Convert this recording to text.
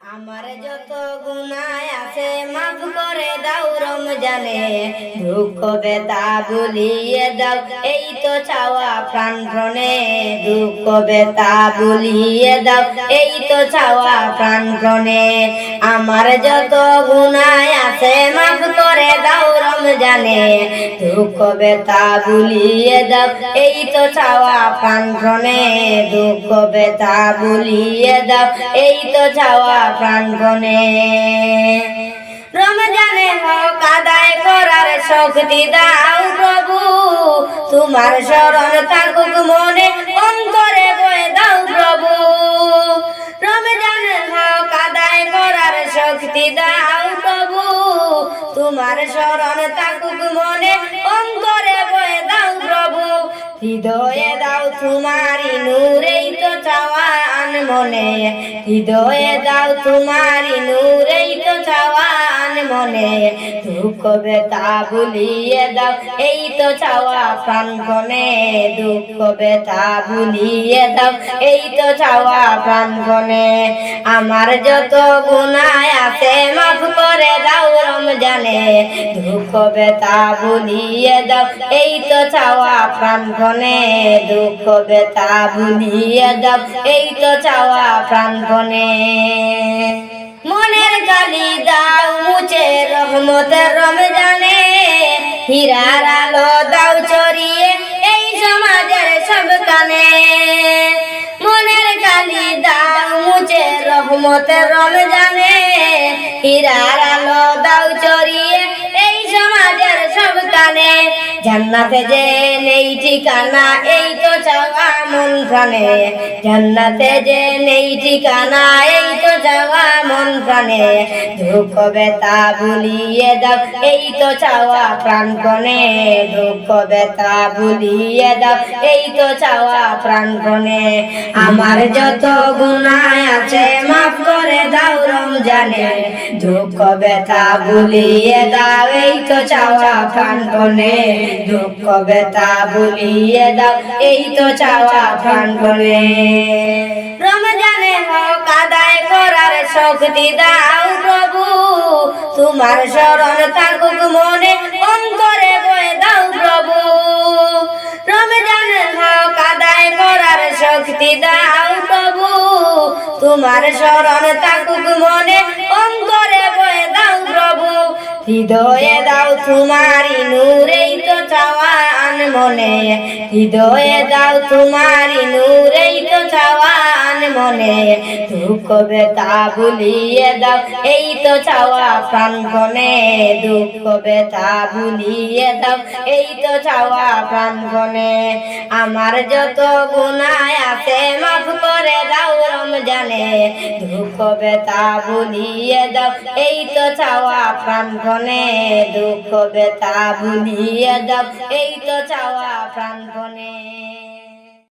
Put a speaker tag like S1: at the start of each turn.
S1: আমার যত গুনায় আছে, মাফ করে দাও রমজানে। দুঃখ বেতা বলিয়ে দাও, এই তো চাওয়া প্রাণপণে দুঃখ বেতা বলিয়ে দাও, এই তো চাওয়া প্রাণপণে আমার যত গুনায় আছে, মাফ করে দাও রমজানে। দুঃখ বেতা বলিয়ে দাও, এই তো চাওয়া প্রাণপণে দুঃখ বেতা বলিয়ে দাও, এই তো চাওয়া প্রাণপণে রমজানে হক আদায় করার শক্তি দাও প্রভু। তোমার শরণ থাকুক মনে, অন্তরে বয়ে দাও প্রভু। রমজানে আদায় করার শক্তি দাও প্রভু। তোমার থাকুক মনে, অন্তরে বয়ে দাও প্রভু। হৃদয়ে দাও তোমারি চাওয়ান মনে। হৃদয়ে দাও তোমারি নূরেই তো চাওয়ান মনে। দুঃখ বেতা ভুলিয়ে দাও, এই তো চাওয়া প্রাণপণে দুঃখ বেতা ভুলিয়ে দাও, এই তো চাওয়া প্রাণপণে আমার যত গুণায় আছে মাফ করে দাও রমজানে। দুঃখ বেতা ভুলিয়ে দাও, এই তো চাওয়া প্রাণপণে দুঃখ বেতা ভুলিয়ে দাও, এই তো চাওয়া প্রাণপণে মনের গালি দাও মুছে রহমতের রমজানে। হীরার আলো দাও চড়িয়ে এই সমাজের সব কানে। মুছে রহমতের রমজানে হীরার আলো দাও চড়িয়ে, এই সমাজের সব কানে। জান্নাতে যে নেই ঠিকানা, এই তো চাওয়া প্রাণে। জান্নাতে যে নেই ঠিকানা, এই তো চাওয়া মন প্রাণে। দুঃখ বেতা ভুলিয়ে দাও, এই তো চাওয়া প্রাণপণে দুঃখ বেতা ভুলিয়ে দাও, এই তো চাওয়া প্রাণপণে আমার যত গুনায় আছে মাফ করে দাও রমজানে। দুঃখ বেতা ভুলিয়ে দাও, এই তো চাওয়া প্রাণপণে দুঃখ বেতা ভুলিয়ে দাও, এই তো চাওয়া প্রাণপণে রমজানে হক আদায় করার শক্তি দাও প্রভু। তোমার শরণ থাকুক মনে, অন্তরে বয়ে দাও প্রভু। রমজানে হক আদায় করার শক্তি দাও প্রভু। তোমার শরণ থাকুক মনে, অন্তরে বয়ে দাও প্রভু। হৃদয়ে দাও তোমারি নূরেই তো চাওয়ান মনে। হৃদয়ে দাও তোমারি নূরেই তো চাওয়ান মনে। দুঃখ বেতা ভুলিয়ে দাও, এই তো চাওয়া প্রাণপণে দুঃখ বেতা ভুলিয়ে দাও, এই তো চাওয়া প্রাণপণে আমার যত গুনায় আছে মাফ করে দাও রমজানে দুঃখ বেতা ভুলিয়ে দাও। এই তো চাওয়া প্রাণগণে দুঃখ বেতা ভুলিয়ে দাও। এই তো চাওয়া প্রাণপণে